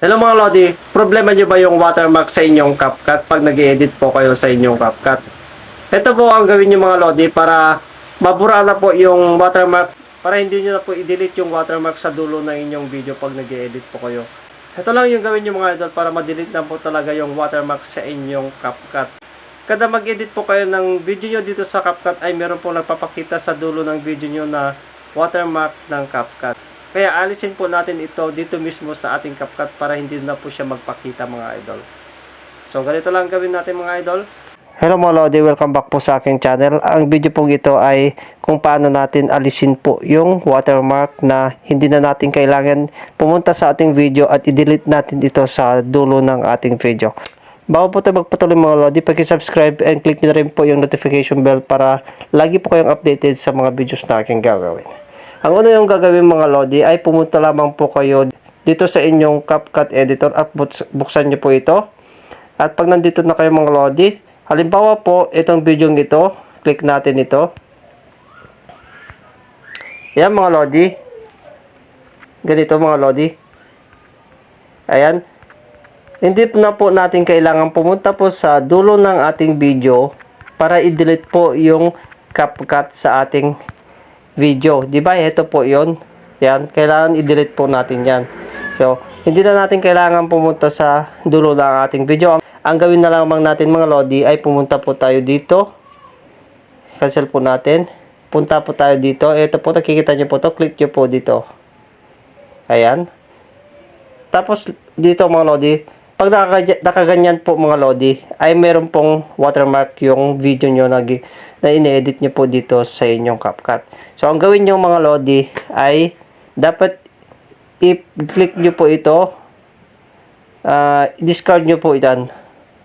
Hello mga Lodi, problema nyo ba yung watermark sa inyong CapCut pag nag edit po kayo sa inyong CapCut? Ito po ang gawin nyo mga Lodi para mabura na po yung watermark para hindi nyo na po i-delete yung watermark sa dulo ng inyong video pag nag edit po kayo. Ito lang yung gawin nyo mga idol para ma-delete na po talaga yung watermark sa inyong CapCut. Kada mag-edit po kayo ng video nyo dito sa CapCut ay meron po nagpapakita sa dulo ng video nyo na watermark ng CapCut. Kaya alisin po natin ito dito mismo sa ating CapCut para hindi na po siya magpakita mga idol. So ganito lang gawin natin mga idol. Hello mga Lodi, welcome back po sa aking channel. Ang video pong ito ay kung paano natin alisin po yung watermark na hindi na natin kailangan pumunta sa ating video at i-delete natin ito sa dulo ng ating video. Bago po tayo magpatuloy mga Lodi, pag-subscribe and click nyo na rin po yung notification bell para lagi po kayong updated sa mga videos na aking gagawin. Ang una yung gagawin mga Lodi ay pumunta lamang po kayo dito sa inyong CapCut editor at buks- buksan nyo po ito. At pag nandito na kayo mga Lodi, halimbawa po itong video ito, click natin ito. Yan mga Lodi. Ganito mga Lodi. Ayan. Hindi po na po natin kailangan pumunta po sa dulo ng ating video para i-delete po yung CapCut sa ating video. Di ba? Ito po yon Yan. Kailangan i-delete po natin yan. So, hindi na natin kailangan pumunta sa dulo ng ating video. Ang, gawin na lamang natin mga Lodi ay pumunta po tayo dito. Cancel po natin. Punta po tayo dito. Ito po, nakikita nyo po to Click nyo po dito. Ayan. Tapos, dito mga Lodi, pag nakaga- nakaganyan po mga Lodi, ay meron pong watermark yung video nyo na, na ine-edit nyo po dito sa inyong CapCut. So, ang gawin nyo mga Lodi ay dapat i-click nyo po ito, ah, discard nyo po itan.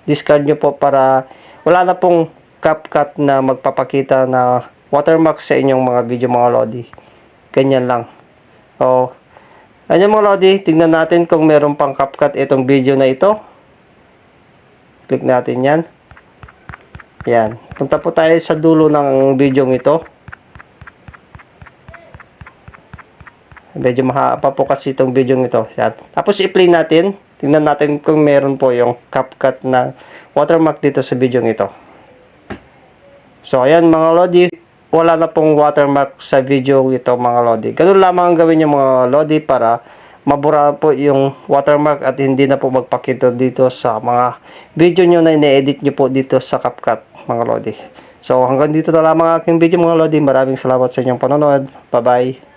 Discard nyo po para wala na pong CapCut na magpapakita na watermark sa inyong mga video mga Lodi. Ganyan lang. So, Ayan mga Lodi, tingnan natin kung meron pang CapCut itong video na ito. Click natin yan. Yan. Punta po tayo sa dulo ng video ito. Medyo mahaba po kasi itong video ito. Yan. Tapos i-play natin. Tingnan natin kung meron po yung CapCut na watermark dito sa video ito. So, ayan mga Lodi, wala na pong watermark sa video ito mga Lodi. Ganun lamang ang gawin yung mga Lodi para mabura po yung watermark at hindi na po magpakita dito sa mga video nyo na ine-edit nyo po dito sa CapCut mga Lodi. So hanggang dito na lamang ang aking video mga Lodi. Maraming salamat sa inyong panonood. Bye bye.